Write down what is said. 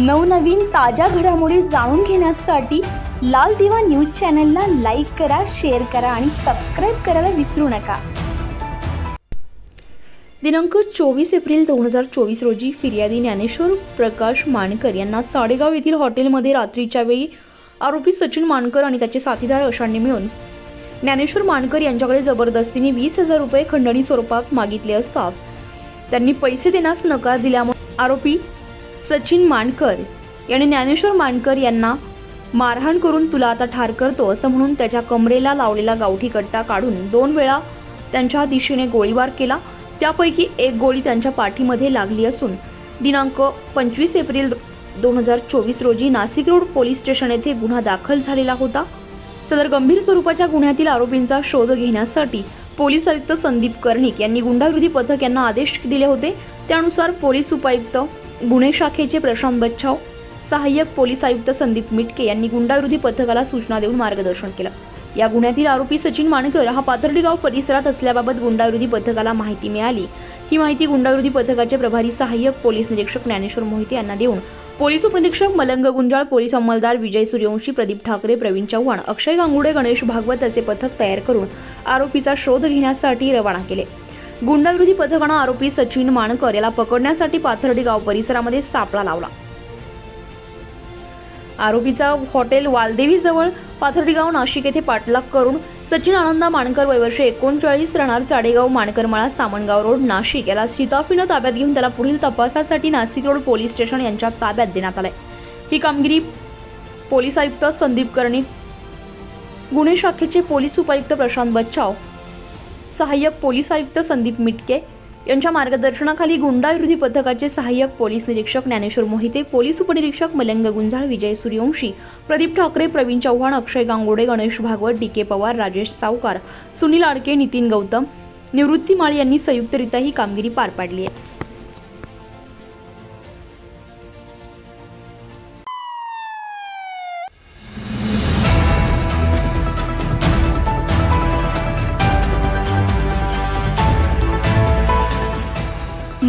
नवनवीन ताज्या घडामोडी जाणून घेण्यासाठी लाल दिवा न्यूज चॅनलला लाईक करा शेअर करा आणि सबस्क्राईब करायला विसरू नका. दिनांक चोवीस एप्रिल दोन हजार चोवीस रोजी फिर्यादी ज्ञानेश्वर प्रकाश मानकर यांना चाडेगाव येथील हॉटेलमध्ये रात्रीच्या वेळी आरोपी सचिन मानकर आणि त्याचे साथीदार अशांनी मिळून ज्ञानेश्वर मानकर यांच्याकडे जबरदस्तीने वीस हजार रुपये खंडणी स्वरूपात मागितले असता त्यांनी पैसे देण्यास नकार दिल्यामुळे आरोपी सचिन मानकर याने ज्ञानेश्वर मानकर यांना मारहाण करून तुला आता ठार करतो असं म्हणून त्याच्या कमरेला लावलेला गावठी कट्टा काढून दोन वेळा त्यांच्या दिशेने गोळीबार केला. त्यापैकी एक गोळी त्यांच्या पाठीमध्ये लागली असून दिनांक पंचवीस एप्रिल दोन हजार चोवीस रोजी नाशिक रोड पोलीस स्टेशन येथे गुन्हा दाखल झालेला होता. सदर गंभीर स्वरूपाच्या गुन्ह्यातील आरोपींचा शोध घेण्यासाठी पोलीस आयुक्त संदीप कर्णिक यांनी गुंडाविरोधी पथक यांना आदेश दिले होते. त्यानुसार पोलीस उपायुक्त गुन्हे शाखेचे प्रशांत बच्छाव सहाय्यक पोलीस आयुक्त संदीप मिटके यांनी गुंडाविरोधी पथकाला सूचना देऊन मार्गदर्शन केलं. या गुन्ह्यातील आरोपी सचिन मानकर हा पाथर्डीगाव परिसरात असल्याबाबत गुंडाविरोधी पथकाला माहिती मिळाली. ही माहिती गुंडाविरोधी पथकाचे प्रभारी सहाय्यक पोलीस निरीक्षक ज्ञानेश्वर मोहिते यांना देऊन पोलीस उपनिरीक्षक मलंग गुंजाळ पोलीस अंमलदार विजय सूर्यवंशी प्रदीप ठाकरे प्रवीण चव्हाण अक्षय गांगुडे गणेश भागवत असे पथक तयार करून आरोपीचा शोध घेण्यासाठी रवाना केले. गुंडाविरोधी पथकानं आरोपी सचिन मानकर याला पकडण्यासाठी पाथर्डी गाव परिसरामध्ये सापळा लावला. आरोपीचा हॉटेल वालदेवी जवळ पाथर्डी गाव नाशिक येथे पाठलाग करून सचिन आनंदा मानकर वयवर्ष एकोणचाळीस राहणार चाडेगाव मानकरमाळा सामनगाव रोड नाशिक. याला सीताफीनं ताब्यात घेऊन त्याला पुढील तपासासाठी नाशिक रोड पोलीस स्टेशन यांच्या ताब्यात देण्यात आलंय. ही कामगिरी पोलीस आयुक्त संदीप कर्णिक गुन्हे शाखेचे पोलीस उपायुक्त प्रशांत बच्चाव सहाय्यक पोलीस आयुक्त संदीप मिटके यांच्या मार्गदर्शनाखाली गुंडाविरोधी पथकाचे सहाय्यक पोलीस निरीक्षक ज्ञानेश्वर मोहिते पोलीस उपनिरीक्षक मलंग गुंजाळ विजय सूर्यवंशी प्रदीप ठाकरे प्रवीण चव्हाण अक्षय गांगोडे गणेश भागवत डी के पवार राजेश सावकार सुनील आडके नितीन गौतम निवृत्ती माळी यांनी संयुक्तरित्या ही कामगिरी पार पाडली आहे.